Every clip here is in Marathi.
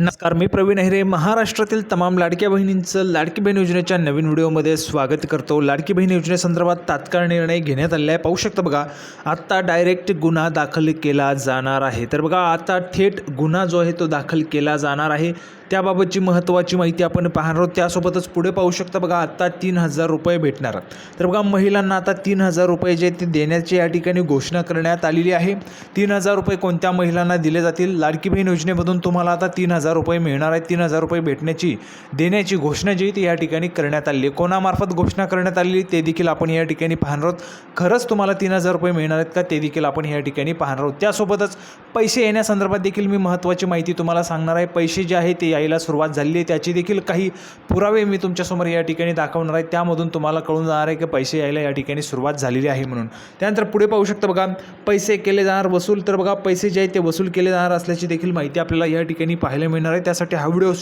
नमस्कार मी प्रवीण अहिरे. महाराष्ट्रातील तमाम लाडक्या बहिणींचं लाडकी बहीण योजनेच्या नवीन व्हिडिओमध्ये स्वागत करतो. लाडकी बहीण योजनेसंदर्भात तात्काळ निर्णय घेण्यात आलेला आहे. पाहू शकता बघा आत्ता डायरेक्ट गुन्हा दाखल केला जाणार आहे. तर बघा आता थेट गुन्हा जो आहे तो दाखल केला जाणार आहे. त्याबाबतची महत्त्वाची माहिती आपण पाहणार आहोत. त्यासोबतच पुढे पाहू शकता बघा आत्ता तीन हजार रुपये भेटणार तर बघा महिलांना आता तीन हजार रुपये जे ते देण्याची या ठिकाणी घोषणा करण्यात आलेली आहे. तीन हजार रुपये कोणत्या महिलांना दिले जातील? लाडकी बहीण योजनेमधून तुम्हाला आता तीन हजार रुपये मिळणार आहेत. तीन हजार रुपये भेटण्याची देण्याची घोषणा जी ती या ठिकाणी करण्यात आली आहे. कोणामार्फत घोषणा करण्यात आलेली ते देखील आपण या ठिकाणी पाहणार आहोत. खरंच तुम्हाला तीन हजार रुपये मिळणार आहेत का ते देखील आपण या ठिकाणी पाहणार आहोत. त्यासोबतच पैसे येण्यासंदर्भात देखील मी महत्त्वाची माहिती तुम्हाला सांगणार आहे. पैसे जे आहे ते या यायला सुरुवात झाली आहे. त्याची देखील काही पुरावे मी तुमच्यासमोर या ठिकाणी दाखवणार आहे. त्यामधून तुम्हाला कळून जाणार आहे की पैसे यायला या ठिकाणी सुरुवात झालेली आहे म्हणून. त्यानंतर पुढे पाहू शकता बघा पैसे केले जाणार वसूल. तर बघा पैसे जे आहेत ते वसूल केले जाणार असल्याची देखील माहिती आपल्याला या ठिकाणी पाहायला मिळणार आहे. त्यासाठी हा व्हिडिओ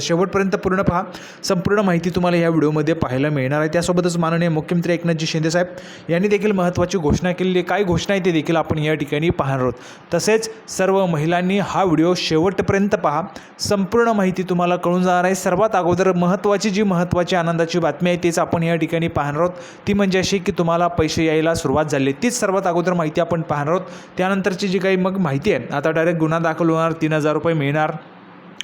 शेवटपर्यंत पूर्ण पहा. संपूर्ण माहिती तुम्हाला या व्हिडिओमध्ये पाहायला मिळणार आहे. त्यासोबतच माननीय मुख्यमंत्री एकनाथजी शिंदे साहेब यांनी देखील महत्त्वाची घोषणा केलेली आहे. काय घोषणा आहे ते देखील आपण या ठिकाणी पाहणार आहोत. तसेच सर्व महिलांनी हा व्हिडिओ शेवटपर्यंत पहा. संपूर्ण माहिती तुम्हाला कळून जाणार आहे. सर्वात अगोदर महत्त्वाची जी महत्त्वाची आनंदाची बातमी आहे तीच आपण या ठिकाणी पाहणार आहोत. ती म्हणजे अशी की तुम्हाला पैसे यायला सुरुवात झाली. तीच सर्वात अगोदर माहिती आपण पाहणार आहोत. त्यानंतरची जी काही मग माहिती आहे आता डायरेक्ट गुन्हा दाखल होणार तीन हजार रुपये मिळणार.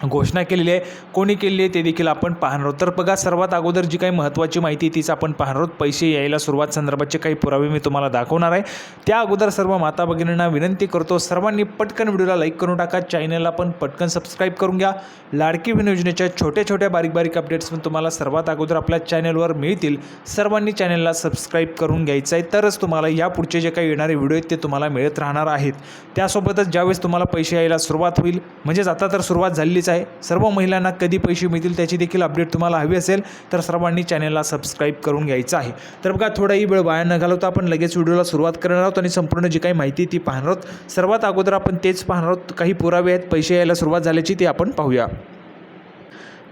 घोषणा केलेली आहे. कोणी केलेली आहे ते देखील आपण पाहणार आहोत. तर बघा सर्वात अगोदर जी काही महत्त्वाची माहिती तीच आपण पाहणार आहोत. पैसे यायला सुरुवात संदर्भातचे काही पुरावे मी तुम्हाला दाखवणार आहे. त्या अगोदर सर्व माता भगिनींना विनंती करतो सर्वांनी पटकन व्हिडिओला लाईक करून टाका. चॅनलला पण पटकन सबस्क्राईब करून घ्या. लाडकी विन योजनेच्या छोट्या छोट्या बारीक बारीक अपडेट्स पण तुम्हाला सर्वात अगोदर आपल्या चॅनलवर मिळतील. सर्वांनी चॅनलला सबस्क्राईब करून घ्यायचं आहे. तरच तुम्हाला या पुढचे जे काही येणारे व्हिडिओ आहेत ते तुम्हाला मिळत राहणार आहेत. त्यासोबतच ज्यावेळेस तुम्हाला पैसे यायला सुरुवात होईल म्हणजेच आता तर सुरुवात झालीच आहे. सर्व महिलांना कधी पैसे मिळतील त्याची देखील अपडेट तुम्हाला हवी असेल तर सर्वांनी चॅनलला सबस्क्राईब करून घ्यायचं आहे. तर बघा थोडाही वेळ वाया न घालवता आपण लगेच व्हिडिओला सुरुवात करणार आहोत आणि संपूर्ण जी काही माहिती ती पाहणार आहोत. सर्वात अगोदर आपण तेच पाहणार आहोत. काही पुरावे आहेत पैसे यायला सुरुवात झाल्याची ते आपण पाहूया.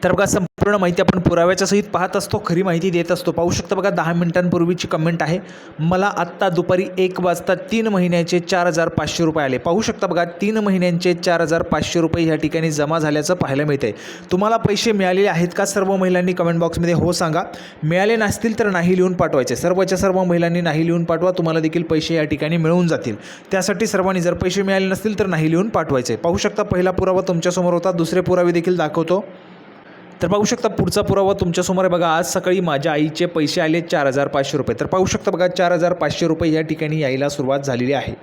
तर बघा संपूर्ण माहिती आपण पुराव्याच्या सहित पाहत असतो खरी माहिती देत असतो. पाहू शकता बघा दहा मिनिटांपूर्वीची कमेंट आहे. मला आत्ता दुपारी एक वाजता तीन महिन्याचे चार हजार पाचशे रुपये आले. पाहू शकता बघा तीन महिन्यांचे चार हजार पाचशे रुपये ह्या ठिकाणी जमा झाल्याचं पाहायला मिळते तुम्हाला पैसे मिळालेले आहेत का? सर्व महिलांनी कमेंट बॉक्समध्ये हो सांगा. मिळाले नसतील तर नाही लिहून पाठवायचे. सर्वच्या सर्व महिलांनी नाही लिहून पाठवा तुम्हाला देखील पैसे या ठिकाणी मिळून जातील. त्यासाठी सर्वांनी जर पैसे मिळाले नसतील तर नाही लिहून पाठवायचे. पाहू शकता पहिला पुरावा तुमच्यासमोर होता दुसरे पुरावे देखील दाखवतो. तर पाहू शकता पुढचा पुरावा तुमच्यासमोर आहे बघा. आज सकाळी माझ्या आईचे पैसे आले चार हजार पाचशे रुपये. तर पाहू शकता बघा चार हजार पाचशे रुपये या ठिकाणी यायला सुरुवात झालेली आहे.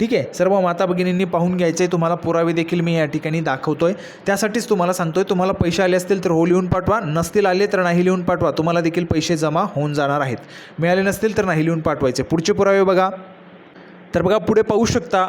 ठीक आहे? सर्व माता भगिनींनी पाहून घ्यायचं आहे तुम्हाला पुरावे देखील मी या ठिकाणी दाखवतो आहे त्यासाठीच तुम्हाला सांगतो आहे तुम्हाला पैसे आले असतील तर हो लिहून पाठवा. नसतील आले तर नाही लिहून पाठवा. तुम्हाला देखील पैसे जमा होऊन जाणार आहेत. मिळाले नसतील तर नाही लिहून पाठवायचे. पुढचे पुरावे बघा. तर बघा पुढे पाहू शकता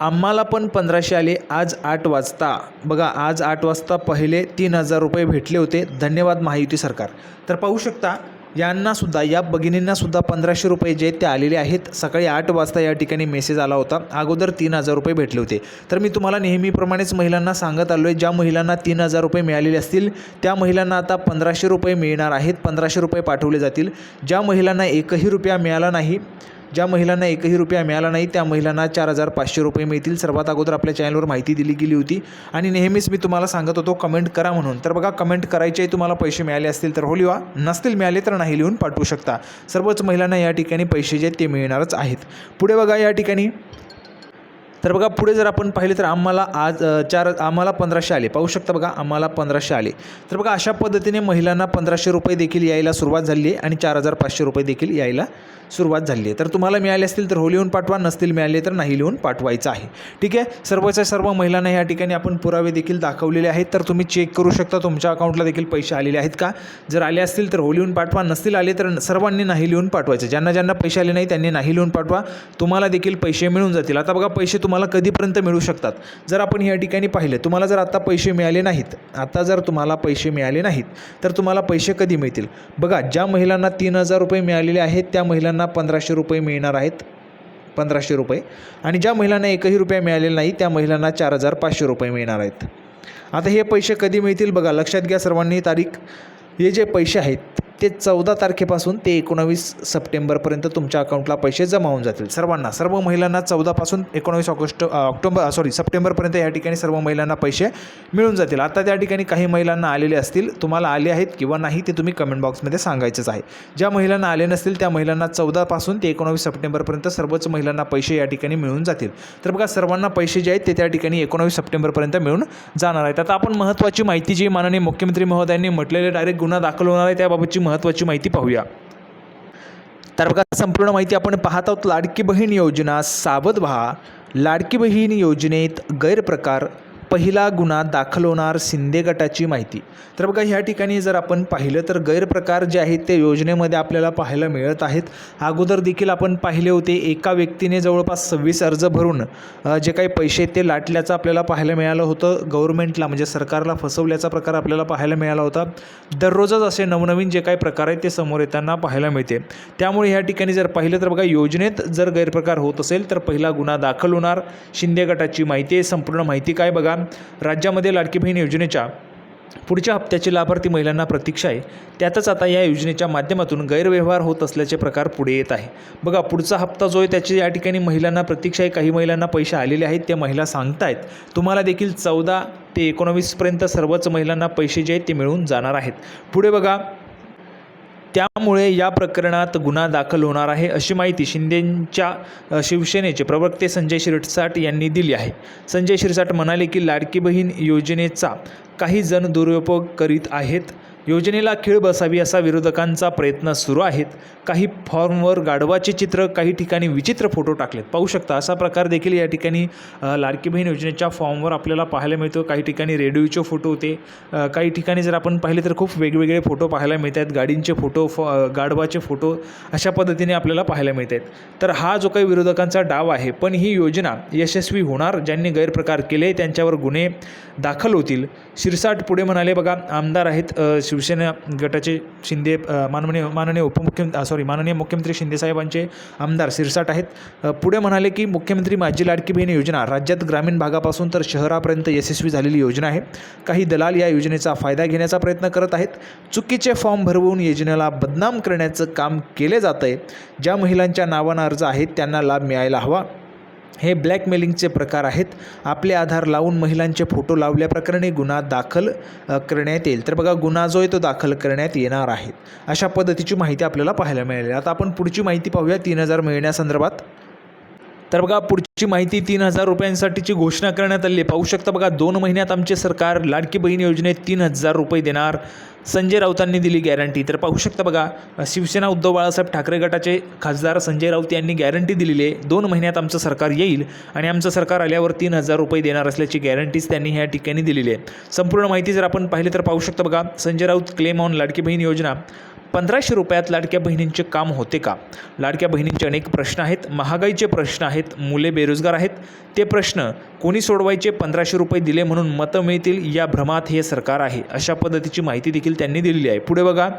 आम्हाला पण पंधराशे आले. आज आठ वाजता. बघा आज आठ वाजता पहिले तीन हजार रुपये भेटले होते. धन्यवाद महायुती सरकार. तर पाहू शकता यांनासुद्धा या भगिनींनासुद्धा पंधराशे रुपये जे ते आलेले आहेत सकाळी आठ वाजता या ठिकाणी मेसेज आला होता. अगोदर तीन हजार रुपये भेटले होते. तर मी तुम्हाला नेहमीप्रमाणेच महिलांना सांगत आलो आहे ज्या महिलांना तीन हजार रुपये मिळालेले असतील त्या महिलांना आता पंधराशे रुपये मिळणार आहेत. पंधराशे रुपये पाठवले जातील. ज्या महिलांना एकही रुपया मिळाला नाही ज्या महिलांना एकही रुपया मिळाला नाही त्या महिलांना चार हजार पाचशे रुपये मिळतील. सर्वात अगोदर आपल्या चॅनलवर माहिती दिली गेली होती. आणि नेहमीच मी तुम्हाला सांगत होतो कमेंट करा म्हणून. तर बघा कमेंट करायचे तुम्हाला पैसे मिळाले असतील तर हो लिहा नसतील मिळाले तर नाही लिहून पाठवू शकता. सर्वच महिलांना या ठिकाणी पैसे जे आहेत ते मिळणारच आहेत. पुढे बघा या ठिकाणी. तर बघा पुढे जर आपण पाहिले तर आम्हाला आज चार आम्हाला पंधराशे आले. पाहू शकता बघा आम्हाला पंधराशे आले. तर बघा अशा पद्धतीने महिलांना पंधराशे रुपये देखील यायला सुरुवात झाली आहे आणि चार हजार पाचशे रुपये देखील यायला सुरुवात झाली आहे. तर तुम्हाला मिळाले असतील तर हो लिहून पाठवा नसतील मिळाले तर नाही लिहून पाठवायचं आहे. ठीक आहे? सर्वच्या सर्व महिलांना या ठिकाणी आपण पुरावे देखील दाखवलेले आहेत. तर तुम्ही चेक करू शकता तुमच्या अकाउंटला देखील पैसे आलेले आहेत का? जर आले असतील तर हो लिहून पाठवा नसतील आले तर सर्वांनी नाही लिहून पाठवायचे. ज्यांना ज्यांना पैसे आले नाही त्यांनी नाही लिहून पाठवा. तुम्हाला देखील पैसे मिळून जातील. आता बघा पैसे तुम्हाला कधीपर्यंत मिळू शकतात? जर आपण या ठिकाणी पाहिले तुम्हाला जर आता पैसे मिळाले नाहीत आता जर तुम्हाला पैसे मिळाले नाहीत तर तुम्हाला पैसे कधी मिळतील? बघा ज्या महिलांना तीन हजार रुपये मिळालेले आहेत त्या महिलांना पंधराशे रुपये मिळणार आहेत. पंधराशे रुपये. आणि ज्या महिलांना एकही रुपया मिळालेला नाही त्या महिलांना चार हजार पाचशे रुपये मिळणार आहेत. आता हे पैसे कधी मिळतील बघा लक्षात घ्या सर्वांनी तारीख. हे जे पैसे आहेत ते चौदा तारखेपासून ते एकोणावीस सप्टेंबरपर्यंत तुमच्या अकाउंटला पैसे जमा होऊन जातील. सर्वांना सर्व महिलांना चौदापासून एकोणावीस ऑगस्ट ऑक्टोबर सॉरी सप्टेंबरपर्यंत या ठिकाणी सर्व महिलांना पैसे मिळून जातील. आता त्या ठिकाणी काही महिलांना आलेले असतील. तुम्हाला आले आहेत किंवा नाही ते तुम्ही कमेंट बॉक्समध्ये सांगायचंच आहे. ज्या महिलांना आले नसतील त्या महिलांना चौदापासून ते एकोणावीस सप्टेंबरपर्यंत सर्वच महिलांना पैसे या ठिकाणी मिळून जातील. तर बघा सर्वांना पैसे जे आहेत ते त्या ठिकाणी एकोणावीस सप्टेंबरपर्यंत मिळून जाणार आहेत. आता आपण महत्त्वाची माहिती जी माननीय मुख्यमंत्री महोदयांनी म्हटलेले डायरेक्ट गुन्हा दाखल होणार आहे त्याबाबतची महत्त्वाची माहिती पाहूया. तर बघा संपूर्ण माहिती आपण पाहत आहोत लाडकी बहीण योजना. सावध व्हा. लाडकी बहीण योजनेत गैरप्रकार पहिला गुन्हा दाखल होणार शिंदे गटाची माहिती. तर बघा ह्या ठिकाणी जर आपण पाहिलं तर गैरप्रकार जे आहेत ते योजनेमध्ये आपल्याला पाहायला मिळत आहेत. अगोदर देखील आपण पाहिले होते एका व्यक्तीने जवळपास सव्वीस अर्ज भरून जे काही पैसे आहेत ते लाटल्याचं आपल्याला पाहायला मिळालं होतं. गव्हर्नमेंटला म्हणजे सरकारला फसवल्याचा प्रकार आपल्याला पाहायला मिळाला होता. दररोजच असे नवनवीन जे काही प्रकार आहेत ते समोर येताना पाहायला मिळते. त्यामुळे ह्या ठिकाणी जर पाहिलं तर बघा योजनेत जर गैरप्रकार होत असेल तर पहिला गुन्हा दाखल होणार. शिंदे गटाची माहिती आहे संपूर्ण माहिती काय बघा. राज्यामध्ये लाडकी बहीण योजनेच्या पुढच्या हप्त्याची लाभार्थी महिलांना प्रतीक्षा आहे. त्यातच आता या योजनेच्या माध्यमातून गैरव्यवहार होत असल्याचे प्रकार पुढे येत आहे. बघा पुढचा हप्ता जो आहे त्याची या ठिकाणी महिलांना प्रतीक्षा आहे. काही महिलांना पैसे आलेले आहेत त्या महिला सांगतायत. तुम्हाला देखील चौदा ते एकोणावीसपर्यंत सर्वच महिलांना पैसे जे आहेत ते मिळून जाणार आहेत. पुढे बघा त्यामुळे या प्रकरणात गुन्हा दाखल होणार आहे अशी माहिती शिंदेंच्या शिवसेनेचे प्रवक्ते संजय शिरसाट यांनी दिली आहे. संजय शिरसाट म्हणाले की लाडकी बहीण योजनेचा काही जण दुरुपयोग करीत आहेत. योजनेला खीळ बसावी असा विरोधकांचा प्रयत्न सुरू आहेत. काही फॉर्मवर गाढवाचे चित्र काही ठिकाणी विचित्र फोटो टाकलेत. पाहू शकता असा प्रकार देखील या ठिकाणी लाडकी बहीण योजनेच्या फॉर्मवर आपल्याला पाहायला मिळतो. काही ठिकाणी रेडिओचे फोटो होते. काही ठिकाणी जर आपण पाहिले तर खूप वेगवेगळे फोटो पाहायला मिळत आहेत गाडींचे फोटो फ गाढवाचे फोटो अशा पद्धतीने आपल्याला पाहायला मिळत आहेत तर हा जो काही विरोधकांचा डाव आहे पण ही योजना यशस्वी होणार ज्यांनी गैरप्रकार केले त्यांच्यावर गुन्हे दाखल होतील. शिरसाट पुढे म्हणाले बघा आमदार आहेत शिवसेना गटाचे शिंदे माननीय माननीय उपमुख्य सॉरी माननीय मुख्यमंत्री शिंदेसाहेबांचे आमदार शिरसाट आहेत. पुढे म्हणाले की मुख्यमंत्री माझी लाडकी बहीण योजना राज्यात ग्रामीण भागापासून तर शहरापर्यंत यशस्वी झालेली योजना आहे. काही दलाल या योजनेचा फायदा घेण्याचा प्रयत्न करत आहेत. चुकीचे फॉर्म भरवून योजनेला बदनाम करण्याचं काम केले जातं आहे ज्या महिलांच्या नावानं अर्ज आहेत त्यांना लाभ मिळायला हवा. हे ब्लॅकमेलिंगचे प्रकार आहेत. आपले आधार लावून महिलांचे फोटो लावल्याप्रकरणी गुन्हा दाखल करण्यात येईल. तर बघा गुन्हा जो आहे तो दाखल करण्यात येणार आहे. अशा पद्धतीची माहिती आपल्याला पाहायला मिळाली. आता आपण पुढची माहिती पाहूया. तीन हजार मिळण्यासंदर्भात. तर बघा पुढची माहिती तीन हजार रुपयांसाठीची घोषणा करण्यात आली आहे. पाहू शकता बघा दोन महिन्यात आमचे सरकार लाडकी बहीण योजनेत तीन हजार रुपये देणार. संजय राऊतांनी दिली गॅरंटी तर पाहू शकता बघा शिवसेना उद्धव बाळासाहेब ठाकरे गटाचे खासदार संजय राऊत यांनी गॅरंटी दिलेली आहे. दोन महिन्यात आमचं सरकार येईल आणि आमचं सरकार आल्यावर तीन हजार रुपये देणार असल्याची गॅरंटीज त्यांनी ह्या ठिकाणी दिलेली आहे संपूर्ण माहिती जर आपण पाहिली तर पाहू शकता बघा संजय राऊत क्लेम ऑन लाडकी बहीण योजना. पंधराशे रुपयात लाडक्या बहिणींचे काम होते का? लाडक्या बहिणींचे अनेक प्रश्न आहेत. महागाईचे प्रश्न आहेत. मुले बेरोजगार आहेत. ते प्रश्न कोणी सोडवायचे? पंधराशे रुपये दिले म्हणून मतं मिळतील या भ्रमात हे सरकार आहे. अशा पद्धतीची माहिती देखील त्यांनी दिलेली आहे. पुढे बघा.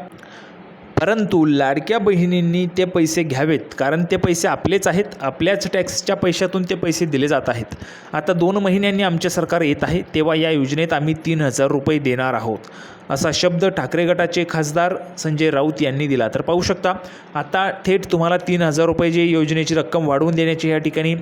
परंतु लाडक्या बहिणींनी ते पैसे घ्यावेत कारण ते पैसे आपलेच आहेत आपल्याच टॅक्सच्या पैशातून ते पैसे दिले जात आहेत. आता दोन महिन्यांनी आमचे सरकार येत आहे तेव्हा या योजनेत आम्ही तीन हजार रुपये देणार आहोत. असा शब्द ठाकरे गटाचे खासदार संजय राऊत यांनी दिला. तर पाहू शकता आता थेट तुम्हाला तीन हजार रुपये जी योजनेची रक्कम वाढवून देण्याची या ठिकाणी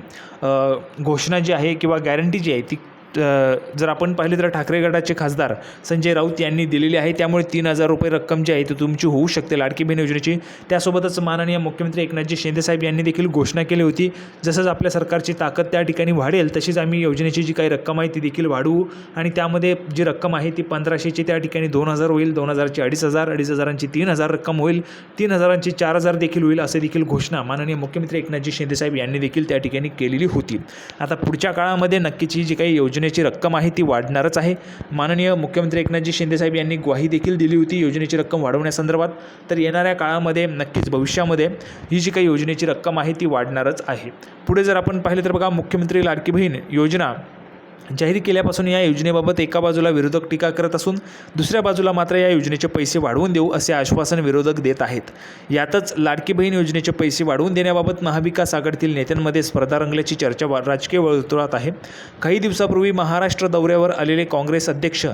घोषणा जी आहे किंवा गॅरंटी जी आहे ती जर आपण पाहिले तर ठाकरे गटाचे खासदार संजय राऊत यांनी दिलेली आहे. त्यामुळे तीन हजार रुपये रक्कम जी आहे ती तुमची होऊ शकते लाडकी बहीण योजनेची. त्यासोबतच माननीय मुख्यमंत्री एकनाथजी शिंदेसाहेब यांनी देखील घोषणा केली होती. जसंच आपल्या सरकारची ताकद त्या ठिकाणी वाढेल तशीच आम्ही योजनेची जी काही रक्कम आहे ती देखील वाढवू. आणि त्यामध्ये जी रक्कम आहे ती पंधराशेची त्या ठिकाणी दोन हजार होईल दोन हजारची अडीच हजार अडीच हजारांची तीन हजार रक्कम होईल. तीन हजारांची चार हजार देखील होईल असे देखील घोषणा माननीय मुख्यमंत्री एकनाथजी शिंदेसाहेब यांनी देखील त्या ठिकाणी केलेली होती. आता पुढच्या काळामध्ये नक्कीच ही जी काही योजना योजनेची रक्कम आहे ती वाढणारच आहे. माननीय मुख्यमंत्री एकनाथजी शिंदेसाहेब यांनी ग्वाही देखील दिली होती योजनेची रक्कम वाढवण्यासंदर्भात. तर येणाऱ्या काळामध्ये नक्कीच भविष्यामध्ये ही जी काही योजनेची रक्कम आहे ती वाढणारच आहे. पुढे जर आपण पाहिलं तर बघा मुख्यमंत्री लाडकी बहीण योजना जाहीर केल्यापासून या योजनेबाबत एका बाजूला विरोधक टीका करत असून दुसऱ्या बाजूला मात्र या योजनेचे पैसे वाढवून देऊ असे आश्वासन विरोधक देत आहेत. यातच लाडकी बहीण योजनेचे पैसे वाढवून देण्याबाबत महाविकास आघाडीतील नेत्यांमध्ये स्पर्धा रंगल्याची चर्चा राजकीय वर्तुळात आहे. काही दिवसापूर्वी महाराष्ट्र दौऱ्यावर आलेले काँग्रेस अध्यक्ष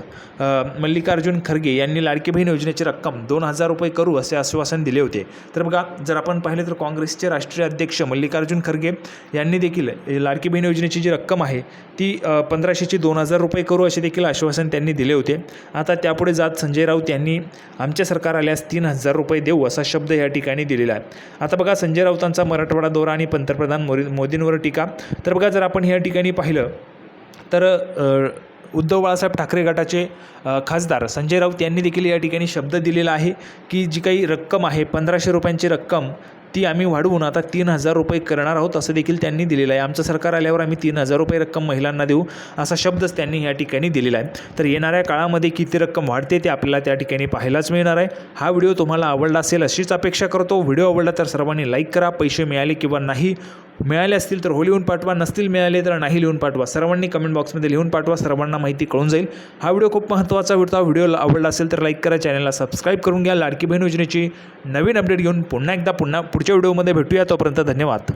मल्लिकार्जुन खरगे यांनी लाडकी बहीण योजनेची रक्कम दोन हजार रुपये करू असे आश्वासन दिले होते. तर बघा जर आपण पाहिले तर काँग्रेसचे राष्ट्रीय अध्यक्ष मल्लिकार्जुन खरगे यांनी देखील लाडकी बहीण योजनेची जी रक्कम आहे ती पंधरा पंधराशेचे दोन हजार रुपये करू असे देखील आश्वासन त्यांनी दिले होते. आता त्यापुढे जात संजय राऊत यांनी आमच्या सरकार आल्यास तीन हजार रुपये देऊ असा शब्द या ठिकाणी दिलेला आहे. आता बघा संजय राऊतांचा मराठवाडा दौरा आणि पंतप्रधान मोदी मोदींवर टीका. तर बघा जर आपण या ठिकाणी पाहिलं तर उद्धव बाळासाहेब ठाकरे गटाचे खासदार संजय राऊत यांनी देखील या ठिकाणी शब्द दिलेला आहे की जी काही रक्कम आहे पंधराशे रुपयांची रक्कम ती आम्ही वाढवून आता तीन हजार रुपये करणार आहोत असं देखील त्यांनी दिलेलं आहे. आमचं सरकार आल्यावर आम्ही तीन हजार रुपये रक्कम महिलांना देऊ असा शब्दच त्यांनी या ठिकाणी दिलेला आहे. तर येणाऱ्या काळामध्ये किती रक्कम वाढते ते आपल्याला त्या ठिकाणी पाहायलाच मिळणार आहे. हा व्हिडिओ तुम्हाला आवडला असेल अशीच अपेक्षा करतो. व्हिडिओ आवडला तर सर्वांनी लाईक करा पैसे मिळाले किंवा नाही मिळाले असतील तर हो लिहून पाठवा नसतील मिळाले तर नाही लिहून पाठवा. सर्वांनी कमेंट बॉक्समध्ये लिहून पाठवा सर्वांना माहिती कळून जाईल. हा व्हिडिओ खूप महत्त्वाचा होता व्हिडिओ आवडला असेल तर लाईक करा चॅनलला सबस्क्राईब करून घ्या. लाडकी बहीण योजनेची नवीन अपडेट घेऊन पुन्हा एकदा पुन्हा पुढच्या व्हिडिओमध्ये भेटूया. तोपर्यंत धन्यवाद.